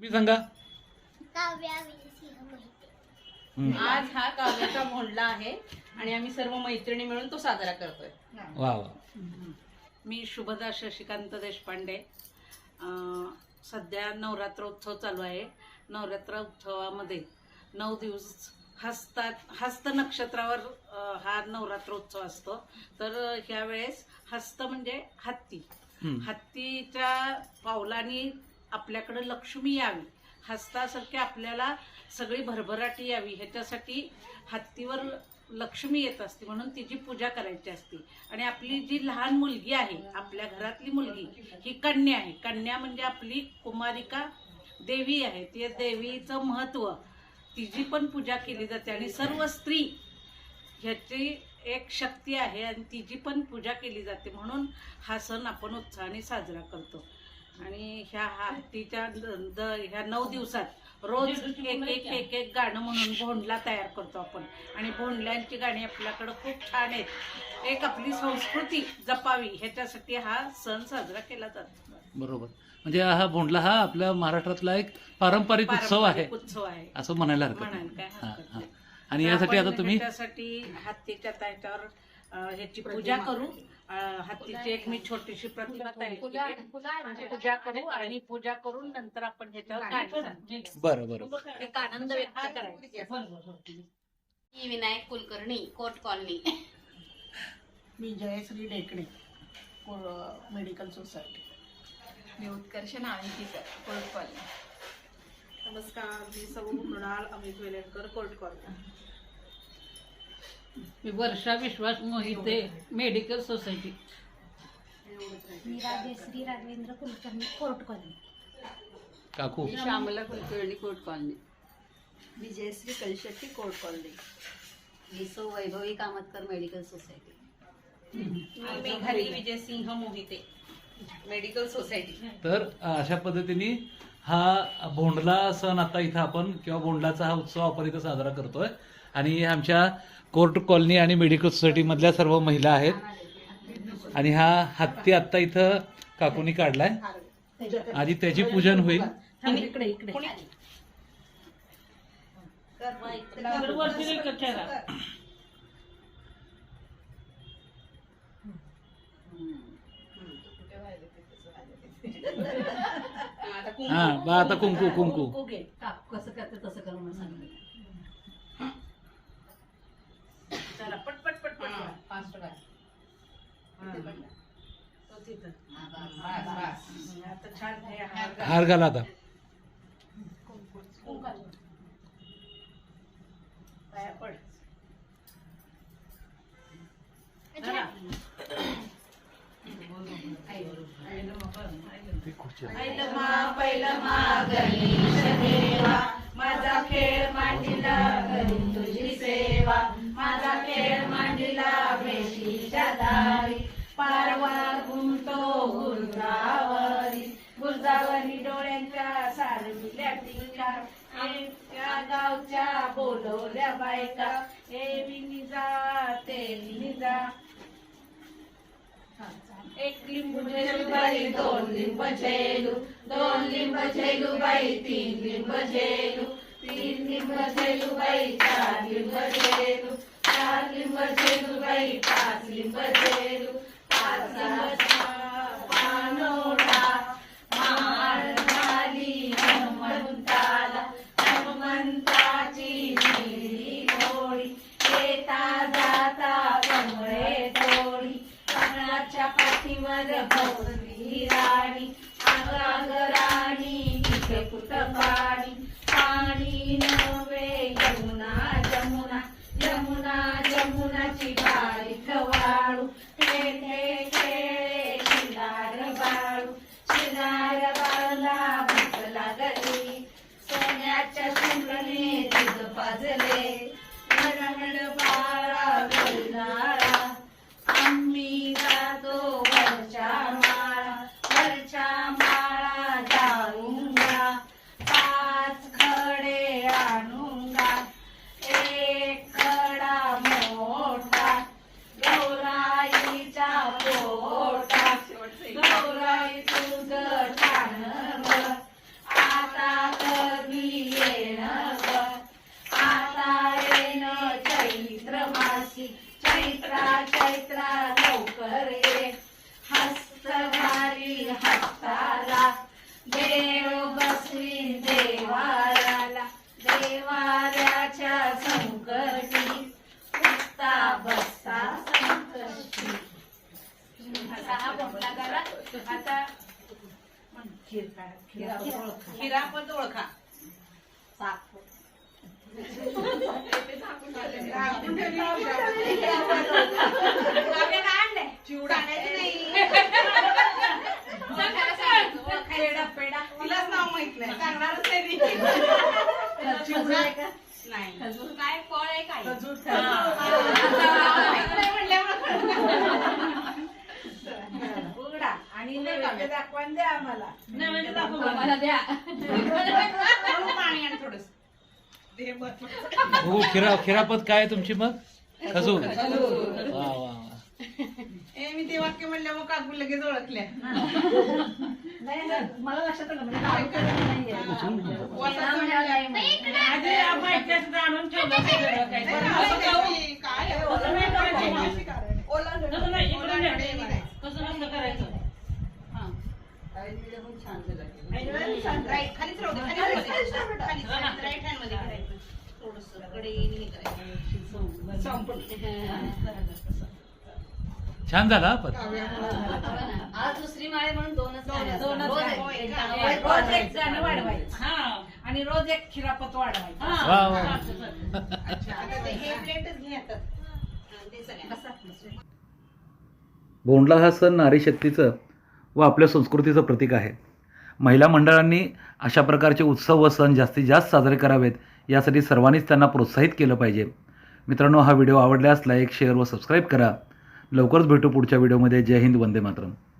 मी सांगा. आज हा काव्याचा मोडला आहे आणि आम्ही सर्व मैत्रिणी मिळून तो साजरा करतोय. वा वा. मी शुभदा शशिकांत देशपांडे. अं, सध्या नवरात्रोत्सव चालू आहे. नवरात्र उत्सवामध्ये नऊ दिवस हस्तात हस्त नक्षत्रावर अं, हा नवरात्रोत्सव असतो. तर ह्या वेळेस हस्त म्हणजे हत्ती. हम्म. हत्तीच्या पावलांनी आपल्याकडे लक्ष्मी यावी. हस्तासारखी आपल्याला सगळी भरभराटी यावी. ह्याच्यासाठी हत्तीवर लक्ष्मी येत असते. म्हणून तिची पूजा करायची असते. आणि आपली जी लहान मुलगी आहे आपल्या घरातली मुलगी ही कन्या आहे. कन्या म्हणजे आपली कुमारिका देवी आहे. ती देवीचं महत्त्व. तिची पण पूजा केली जाते. आणि सर्व स्त्री ह्याची एक शक्ती आहे आणि तिची पण पूजा केली जाते. म्हणून हा सण आपण उत्साहाने साजरा करतो. आणि ह्या हत्तीच्या ह्या नऊ दिवसात रोज एक एक एक एक गाणं म्हणून भोंडला तयार करतो आपण. आणि भोंडल्यांची गाणी आपल्याकडं खूप छान आहेत. एक आपली संस्कृती जपावी ह्याच्यासाठी हा सण साजरा केला जातो. बरोबर. म्हणजे हा भोंडला हा आपल्या महाराष्ट्रातला एक पारंपरिक उत्सव आहे. उत्सव आहे. असं म्हणायला हरकत म्हणाल नाही. काय हा, हरकत हा. नाही. आणि यासाठी आता तुम्ही ह्याच्यासाठी हत्तीच्या त्याच्यावर ह्याची पूजा करू. हत्तीची एक मी छोटीशी प्रतिमा. पूजा करू आणि पूजा करून नंतर आपण ह्याच्यावर. बरं बरं. एक आनंद व्यक्त करायचा मी विनायक कुलकर्णी कोट कॉलनी. मी जयश्री डेकडे मेडिकल सोसायटी. मी Utkarsh Naviki sir court colony. नमस्कार मी सौ मृणाल अमित वेलेकर कोर्ट कॉलनी. मी वर्षा विश्वास मोहिते मेडिकल सोसायटी. मी राजेश्री राघवेंद्र कुलकर्णी कोर्ट कॉलनी. काकू. Shyamala Kulkarni court colony. Vijayashree Kalshetti court colony. Wiseau Vaibhavi Kamatkar medical society. मी मेघाली विजयसिंह मोहिते मेडिकल सोसायटी. तर अशा पद्धतीने हा भोंडला सण आता इथं आपण किंवा भोंडलाचा हा उत्सव आपण इथं साजरा करतोय. आणि आमच्या कोर्ट कॉलनी आणि मेडिकल सोसायटी मधल्या सर्व महिला आहेत. आणि हा हत्ती आत्ता इथं काकूनी काढलाय. आधी त्याची पूजन होईल. हा बा आता कुंकू कुंकू. कसं करते तसं कर म्हणून सांगितलं चला पटपट पटपट फास्ट बाय तो तिथं. आता छान हे. हार हार घाला आता. पाया पड. गणेश देवा. माझा खेळ मांडीला करी तुझी सेवा. मांडीला दारी पारवा घुमतो गुरुदावरी गुरुदावरी डोळ्यांच्या सारविल्या टिंगा त्या गावच्या बोलवल्या बायका. ए विनी जा ते विनी जा एक लिंबू बाई दोन लिंब झेलू. दोन लिंब झेलू बाई तीन लिंब झेलू. तीन लिंब झेलू बाई चार लिंब झेलू. चार लिंब झेलू बाई पाच लिंब झेलू पाच पानोडा. माळ झाली हनुमंताला हनुमंताची Right to the आता खीर काय खीर आपण ओळखा. चिवडा पेडा पेडा तिलाच नाव माहीत नाही. सांगणारच नाही चिवडा आहे का? नाही. काय? फळ आहे काय? दाखवायला द्या आम्हाला. नैवेद्य दाखव मला. मला द्या. थोडं पाणी आणि थोडस. ते मत हो खिरा खिरापत काय आहे तुमची मग? खजूर. वा वा वा. ए मी ते वाक्य म्हणल्या मग काकू लगेच ओळखल्या. मला लक्षात आलं म्हणजे काय करत नाहीये. आधी आपण इतिहास आणून ठेवलं सगळं काही. काय आहे? तसं नाही करायचं. मानसिक कारण आहे. ओलांडून. तसं नाही, इकडून ओलांडून ये. नाही. तसं नसतं करायचं हा. छान झालं आणि छान राईट खालीच राहू दे, खालीच राहू दे. खालीच, खालीच, राईट हँडमध्ये करायचं थोडंसं कडेने हे करायचं. संपलं. छान झाला हा आज दुसरी माळे म्हणून दोनच रोज. एक. वाढवायचं. हा. आणि रोज एक खिरापत वाढवायचं. हा. हे. हा, भोंडला हा सण नारी शक्तीचं. व आपल्या संस्कृतीचं प्रतीक आहे. महिला मंडळांनी अशा प्रकारचे उत्सव व सण जास्तीत जास्त साजरे करावेत यासाठी सर्वांनीच त्यांना प्रोत्साहित केलं पाहिजे. मित्रांनो हा व्हिडिओ आवडल्यास लाईक शेअर व सबस्क्राईब करा. लवकरच भेटू पुढच्या व्हिडिओमध्ये. जय हिंद वंदे मातरम.